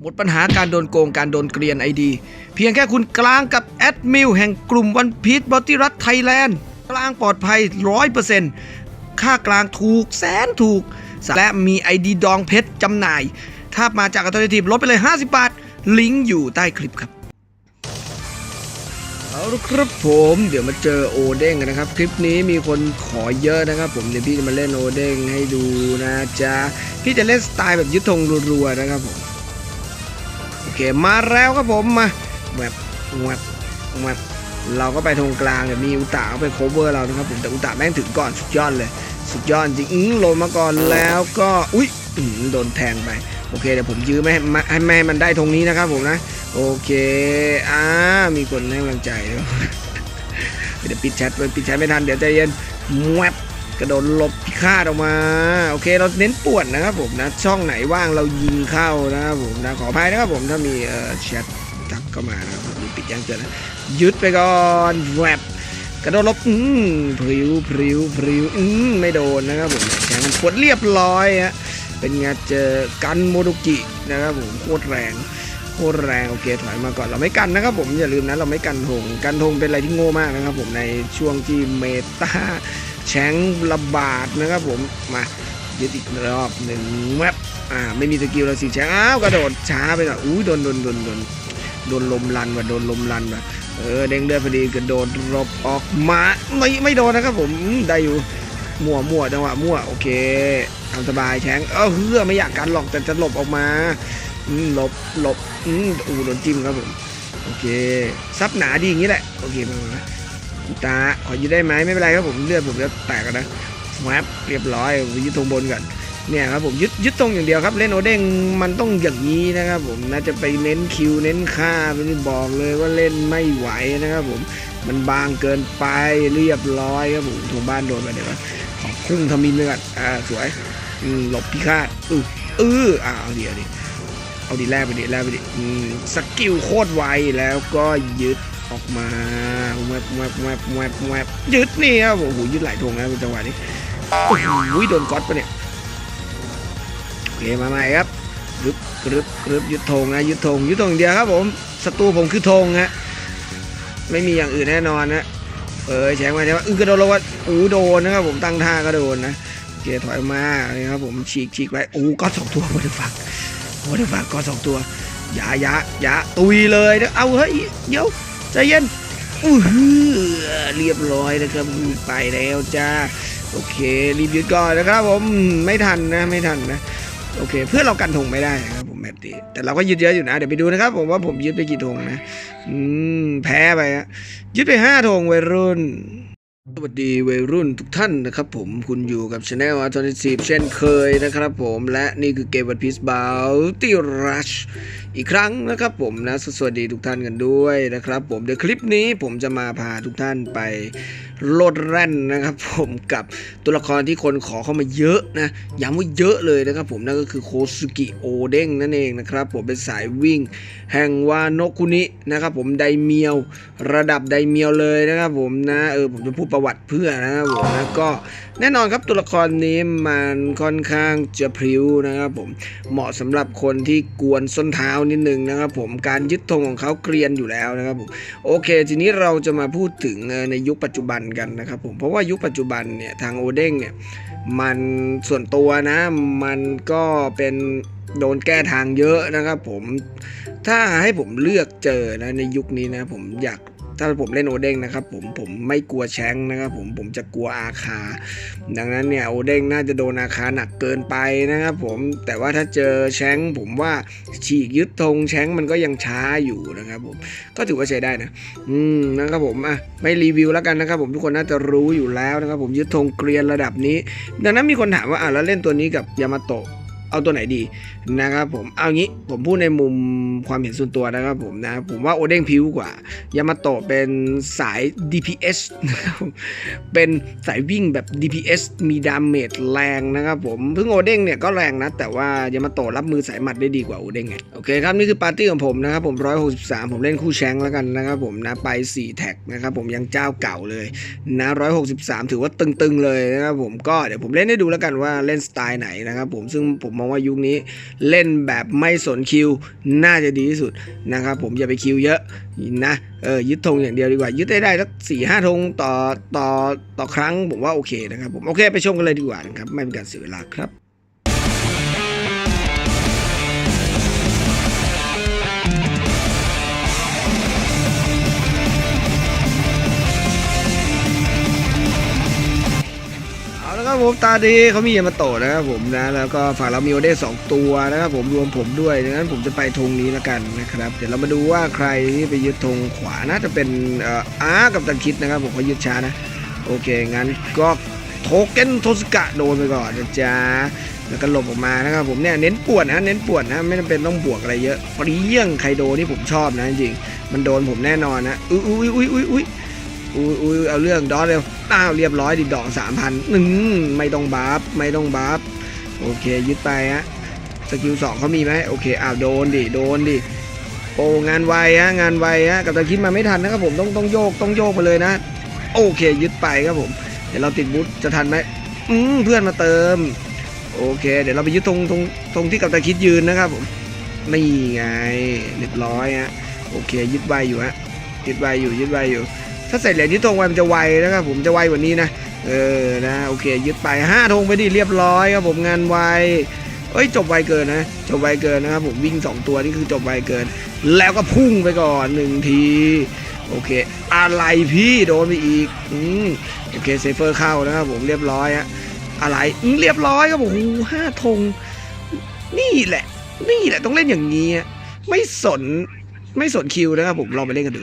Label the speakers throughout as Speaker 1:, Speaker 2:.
Speaker 1: หมดปัญหาการโดนโกงการโดนเกลียนไอดี เพียงแค่คุณกลางกับแอดมิลแห่งกลุ่มวันพีชบอติรัตไทยแลนด์กลางปลอดภัย 100%ค่ากลางถูกแสนถูก และมีไอดีดองเพชรจำหน่าย ถ้ามาจากอัตโนมัติลดไปเลย 50 บาท ลิงก์อยู่ใต้คลิปครับเอาละครับผมเดี๋ยวมาเจอโอเด้งกันนะครับ คลิปนี้มีคนขอเยอะนะครับผมเดี๋ยวพี่จะมาเล่นโอเด้งให้ดูนะจ๊ะพี่จะเล่นสไตล์แบบยึดธงรัวๆนะครับผม เคมาแล้วครับผมมาแวบแวบแวบเราก็ไปธงกลางเดี๋ยวมีอุตาเขาไปโคเวอร์เรานะครับผมแต่อุตาแม่งถึงก่อนสุดยอดเลย สุดยอดจริงอื้อลงมาก่อนแล้วก็อุ้ยโดนแทงไปโอเคเดี๋ยวผมยื้อไม่ให้แม่มันได้ธงนี้นะครับผมนะ โอเคอ่ามีคนให้กำลังใจเดี๋ยวปิดแชทไว้ปิดแชทไม่ทันเดี๋ยวใจเย็นแวบ กระโดดหลบพิฆาตออกมา โอเคเราเน้นปวดนะครับผมนะช่องไหนว่างเรายิงเข้านะครับผมนะขออภัยนะครับผมถ้ามีเอ่อแชททักเข้ามานะครับผมมีปิดแจ้งเตือนนะยึดไปก่อนแวบกระโดดลบอืมพริ้วพริ้วพริ้วอืมไม่โดนนะครับผมแขนมันปวดเรียบร้อยฮะเป็นไงเจอกันโมโดกินะครับผมโคตรแรงโคตรแรงโอเคถอยมาก่อนเราไม่กันนะครับผมอย่าลืมนะเราไม่กันธงกันธงเป็นอะไรที่โง่มากนะครับผมในช่วงที่เมตา แชงระบาดนะครับผมมายึดอีกรอบหนึ่งแวบอ่าไม่มีสกิลเราสิแชงอ้าวกระโดดช้าไปหน่อยอุ้ยโดนโดนโดนโดนโดนลมรันว่ะโดนลมรันว่ะเออเด้งเดือดพอดีกระโดดหลบออกมาไม่ไม่โดนนะครับผมได้อยู่มั่วมั่วจังหวะมั่วโอเคทำสบายแชงเออเฮือไม่อยากกันหรอกแต่จะหลบออกมาอืมหลบหลบอืมอูโดนจิ้มครับผมโอเคซับหนาดีอย่างนี้แหละโอเคมา ตาขอยืดได้ไหมไม่เป็นไรครับผมเลือดผมจะแตกกันนะแวบเรียบร้อยยึดตรงบนก่อนเนี่ยครับผมยึดยึดตรงอย่างเดียวครับ เล่นโอเด้งมันต้องอย่างนี้นะครับผมน่าจะไปเน้นคิวเน้นค่าไม่ได้บอกเลยว่าเล่นไม่ไหวนะครับผมมันบางเกินไปเรียบร้อยครับผมถูกบ้านโดนไปเดี๋ยวะขอพุ่งทำมินเลยก่อนอ่าสวยหลบพิฆาตอือเอออ่าเอาดี๋ยวดิเอาดิแลกไปดิแลกไปดิสกิลโคตรไวแล้วก็ยึด ออกมาแวบแวบแวบแวบแวบยึดนี่ครับโอ้โหยึดหลายธงนะจังหวะนี้โอ้โหโดนก๊อตปะเนี่ยโอเคมาใหม่ครับกรึบกรึบกรึบยึดธงนะยึดธงยึดธงอย่างเดียวครับผมศัตรูผมคือธงฮะไม่มีอย่างอื่นแน่นอนนะเออแฉงมาใช่ไหมอึ้งกระโดดลงว่าอู้โดนนะครับผมตั้งท่าก็โดนนะโอเคถอยมานี่ครับผมฉีกฉีกไว้โอ้ก๊อตสองตัวบริฟักโอ้ยฝากก่อนสองตัวย่าย่าย่าตุยเลยนะเอาเฮ้ยเดี๋ยว ใจเย็นอื้อหือเรียบร้อยนะครับไปแล้วจ้าโอเครีบยึดก่อนนะครับผมไม่ทันนะไม่ทันนะโอเค เพื่อเรากันธงไม่ได้นะครับผมแมตตี้แต่เราก็ยึดเยอะอยู่นะ เดี๋ยวไปดูนะครับ ผมว่าผมยึดไปกี่ธงนะ อืม แพ้ไปอะยึดไปห้าธงวัยรุ่น สวัสดีวัยรุ่นทุกท่านนะครับผมคุณอยู่กับช anel อัลเทอนิซีเช่นเคยนะครับผมและนี่คือเกมบันพีซบาลติรัชอีกครั้งนะครับผมนะสวัสดีทุกท่านกันด้วยนะครับผมเดี๋ยวคลิปนี้ผมจะมาพาทุกท่านไป โลดแร่นนะครับ ผมกับตัวละครที่คนขอเข้ามาเยอะนะย้ำว่าเยอะเลยนะครับ ผมนั่นก็คือโคสุกิโอเด้งนั่นเองนะครับ ผมเป็นสายวิ่ง แห่งวานโคุนินะครับ ผมไดเมียวระดับไดเมียวเลยนะครับ ผมนะเออผมจะพูดประวัติเพื่อนะครับผมนะก็ แน่นอนครับตัวละครนี้มันค่อนข้างจะพริ้วนะครับผมเหมาะสำหรับคนที่กวนส้นเท้านิดนึงนะครับผมการยึดธงของเขาเกรียนอยู่แล้วนะครับผมโอเค ทีนี้เราจะมาพูดถึงในยุคปัจจุบันกันนะครับผมเพราะว่ายุคปัจจุบันเนี่ยทางโอเด้งเนี่ยมันส่วนตัวนะมันก็เป็นโดนแก้ทางเยอะนะครับผมถ้าให้ผมเลือกเจอนะในยุคนี้นะผมอยาก ถ้าผมเล่นโอเด้งนะครับผมผมไม่กลัวแชงนะครับผมผมจะกลัวอาคา ดังนั้นเนี่ยโอเด้งน่าจะโดนอาคาหนักเกินไปนะครับผมแต่ว่าถ้าเจอแชงผมว่าฉีกยึดธงแชงมันก็ยังช้าอยู่นะครับผมก็ถือว่าใช้ได้นะอืมนะครับผมอะไม่รีวิวแล้วกันนะครับผมทุกคนน่าจะรู้อยู่แล้วนะครับผมยึดธงเกรียนระดับนี้ ดังนั้นมีคนถามว่าอะแล้วเล่นตัวนี้กับยามาโตะ เอาตัวไหนดีนะครับผมเอางี้ผมพูดในมุมความเห็นส่วนตัวนะครับผมนะผมว่าโอเด้งพิ้วกว่ายามาโตะเป็นสาย DPS เป็นสายวิ่งแบบ DPS มีดาเมจแรงนะครับผมเพิ่งโอเด้งเนี่ยก็แรงนะ แต่ว่ายามาโตะรับมือสายหมัดได้ดีกว่าโอเด้งไงโอเคครับนี่คือปาร์ตี้ของผมนะครับผม 163 ผมเล่นคู่แชงแล้วกันนะครับผมนะไป 4 แท็กนะครับผมยังเจ้าเก่าเลยนะ163 ถือว่าตึงๆเลยนะครับผมก็เดี๋ยวผมเล่นให้ดูแล้วกันว่าเล่นสไตล์ไหนนะครับผมซึ่งผมมองว่ายุคนี้เล่นแบบไม่สนคิว น่าจะดีที่สุดนะครับผมอย่าไปคิวเยอะนะเออยึดธงอย่างเดียวดีกว่า ยึดได้ได้สักสี่ห้าธงต่อต่อต่อครั้งผมว่าโอเคนะครับผมโอเคไปชมกันเลยดีกว่านะครับไม่เป็นการเสียเวลาครับ ครับผมตาดีเขามียามาโตะนะครับผมนะแล้วก็ฝั่งเรามีโอเด้สองตัวนะครับผมรวมผมด้วยดังนั้นผมจะไปธงนี้แล้วกันนะครับเดี๋ยวเรามาดูว่าใครที่ไปยึดธงขวาน่าจะเป็นอาร์กับตันคิดนะครับผมเขายึดช้านะโอเคงั้นก็โทเก้นโทสกะโดนไปก่อนนะจ๊ะแล้วก็หลบออกมานะครับผมเนี่ยเน้นปวดนะเน้นปวดนะไม่จำเป็นต้องบวกอะไรเยอะเปรี้ยงไคโดนี่ผมชอบนะจริงมันโดนผมแน่นอนนะอุ้ยอุ้ยอุ้ยอุ้ย อุ้ยอุ้ยเอาเรื่องดอสเร็วอ้าวเรียบร้อยดิดอกสามพันหนึ่งไม่ต้องบัฟไม่ต้องบัฟโอเคยึดไปฮะสกิลสองเขามีไหมโอเคอ้าวโดนดิโดนดิโอ้งานไวฮะงานไวฮะกับตะคิดมาไม่ทันนะครับผมต้องต้องโยกต้องโยกไปเลยนะ โอเคยึดไปครับผม เดี๋ยวเราติดบูทจะทันไหมอืมเพื่อนมาเติม โอเค เดี๋ยวเราไปยึดตรงตรงตรงที่กับตะคิดยืนนะครับผมนี่ไงเรียบร้อยฮะโอเคยึดไวอยู่ฮะยึดไวอยู่ยึดไวอยู่ ถ้าใส่เหรียญยึดธงไวมันจะไวนะครับผมจะไวกว่านี้นะ เออนะโอเคยึดไปห้าธงไปดิเรียบร้อยครับผมงานไวเอ้ยจบไวเกินนะจบไวเกินนะครับผมวิ่ง 2 ตัวนี่คือจบไวเกิน แล้วก็พุ่งไปก่อนหนึ่งทีโอเค อะไรพี่โดนไปอีกอืมโอเคเซฟเฟอร์เข้านะครับผมเรียบร้อยอะอะไรอืมเรียบร้อยครับผมห้าธงนี่แหละ นี่แหละต้องเล่นอย่างนี้ไม่สนไม่สนคิวนะครับผมลองไปเล่นกันดู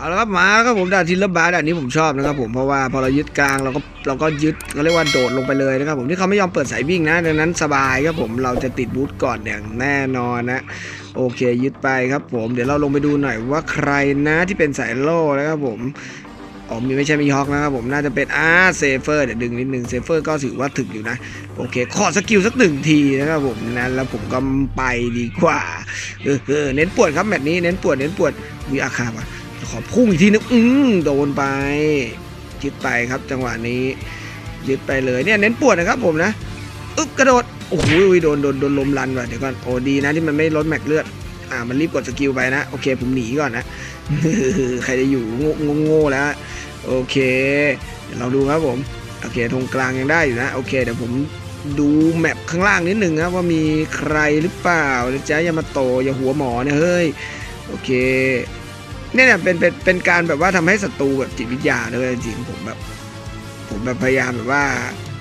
Speaker 1: เอาละครับมาแล้วครับผมด่านทิลเลอร์บาร์ด่านนี้ผมชอบนะครับผมเพราะว่าพอเรายึดกลางเราก็เราก็ยึดเขาเรียกว่าโดดลงไปเลยนะครับผมที่เขาไม่ยอมเปิดสายวิ่งนะดังนั้นสบายครับผมเราจะติดบูทก่อนอย่างแน่นอนนะโอเคยึดไปครับผมเดี๋ยวเราลงไปดูหน่อยว่าใครนะที่เป็นสายโล่นะครับผมอ๋อมีไม่ใช่มีฮอกนะครับผมน่าจะเป็นอาเซเฟอร์เดี๋ยวดึงนิดนึงเซเฟอร์ก็ถือว่าถึกอยู่นะโอเคขอสกิลสักหนึ่งทีนะครับผมนั้นแล้วผมก็ไปดีกว่าเออเออเน้นปวดครับแมตช์นี้เน้นปวดเน้นปวดมีอาคาบ่ะ ขอพุ่งอีกทีนึงอืมโดนไปยึดไปครับจังหวะนี้ยึดไปเลยเนี่ยเน้นปวดนะครับผมนะอึ๊บกระโดดโอ้โหโดนโดนโดนลมรันว่ะเดี๋ยวก่อนโอ้ดีนะที่มันไม่ลดแม็กเลือดอ่ามันรีบกดสกิลไปนะโอเคผมหนีก่อนนะใครจะอยู่โง่โง่ๆแล้วโอเคเดี๋ยวเราดูครับผมโอเคตรงกลางยังได้อยู่นะ โอเคเดี๋ยวผมดูแมปข้างล่างนิดหนึ่งครับว่ามีใครหรือเปล่านะจ๊ะอย่ามาโตอย่าหัวหมอเนี่ยเฮ้ยโอเค เนี่ยเนี่ยเป็นเป็นเป็นการแบบว่าทำให้ศัตรูแบบจิตวิทยาเลยจริงผมแบบ ผมแบบพยายามแบบว่า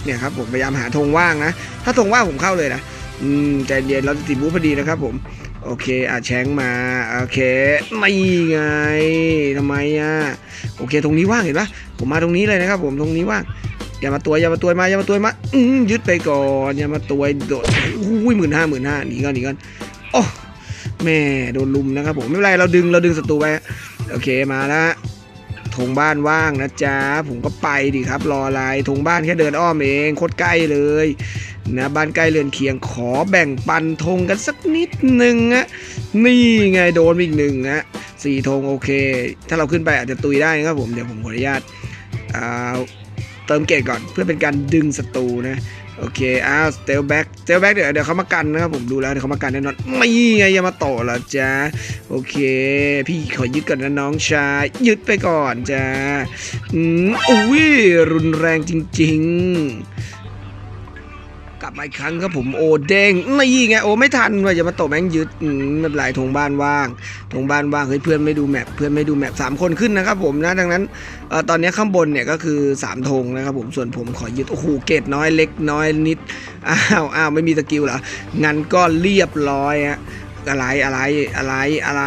Speaker 1: เนี่ยครับ ผมพยายามหาธงว่างนะ ถ้าธงว่างผมเข้าเลยนะอืมใจเย็นเราจะติดบูพอดีนะครับผม โอเคอะแชงมา โอเคไม่ไงทำไมอะโอเค ตรงนี้ว่างเห็นปะผมมาตรงนี้เลยนะครับ ผมตรงนี้ว่างอย่ามาตัวอย่ามาตัวมาอย่ามาตัวมาอืมยึดไปก่อนอย่ามาตัวโดดอุ้ยหมื่นห้าหมื่นห้าหนีก่อนหนีก่อนโอ้ แม่โดนลุมนะครับผมไม่เป็นไรเราดึงเราดึงศัตรูไปโอเคมาแล้วธงบ้านว่างนะจ๊ะผมก็ไปดิครับ รออะไรธงบ้านแค่เดินอ้อมเองโคตรใกล้เลยนะบ้านใกล้เรือนเคียงขอแบ่งปันธงกันสักนิดหนึ่งอะนี่ไงโดนอีกหนึ่งอะสี่ธงโอเค ถ้าเราขึ้นไปอาจจะตุยได้นะครับผมเดี๋ยวผมขออนุญาตอ่าเติมเกตก่อนเพื่อเป็นการดึงศัตรูนะ โอเคอ้าวสเตลแบ็กสเตลแบ็กเดี๋ยวเดี๋ยวเขามากันนะครับผมดูแล้วเดี๋ยวเขามากันแน่นอนไม่ไงยามาโตะเหรอจ๊ะโอเค พี่ขอยึดก่อนนะน้องชายยึดไปก่อนจ้าอืมอุ้ยรุนแรงจริง ๆ ลับมาอีกครั้งครับผมโอเด้งนี่ไงโอไม่ทันว่ะอย่ามาตะแม่งยึดมไม่เป็นไรธงบ้านว่างธงบ้านว่างเฮ้ยเพื่อนไม่ดูแมปเพื่อนไม่ดูแมปสามคนขึ้นนะครับผมนะดังนั้นอตอนนี้ข้างบนเนี่ยก็คือสามธงนะครับผมส่วนผมขอยึดโอ้โหเกตน้อยเล็กน้อยนิดอ้าวอ้าวไม่มีสกิลเหรองั้นก็เรียบร้อยฮะอะไรอะไรอะไรอะไร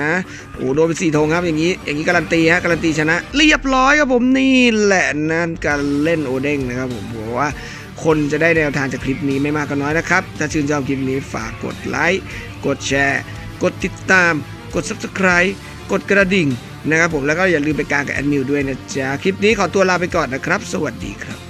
Speaker 1: ฮะโอ้โดนไปสี่ธงครับอย่างนี้ อย่างนี้การันตีฮะการันตีชนะ เรียบร้อยครับผมนี่แหละนั่นการเล่นโอเด้งนะครับผมผมว่า คนจะได้แนวทางจากคลิปนี้ไม่มากก็น้อยนะครับ ถ้าชื่นชอบคลิปนี้ฝากกดไลค์ กดแชร์ กดติดตาม กด Subscribe กดกระดิ่งนะครับผมแล้วก็อย่าลืมไปกางกับแอดมิวด้วยนะจ๊ะ คลิปนี้ขอตัวลาไปก่อนนะครับ สวัสดีครับ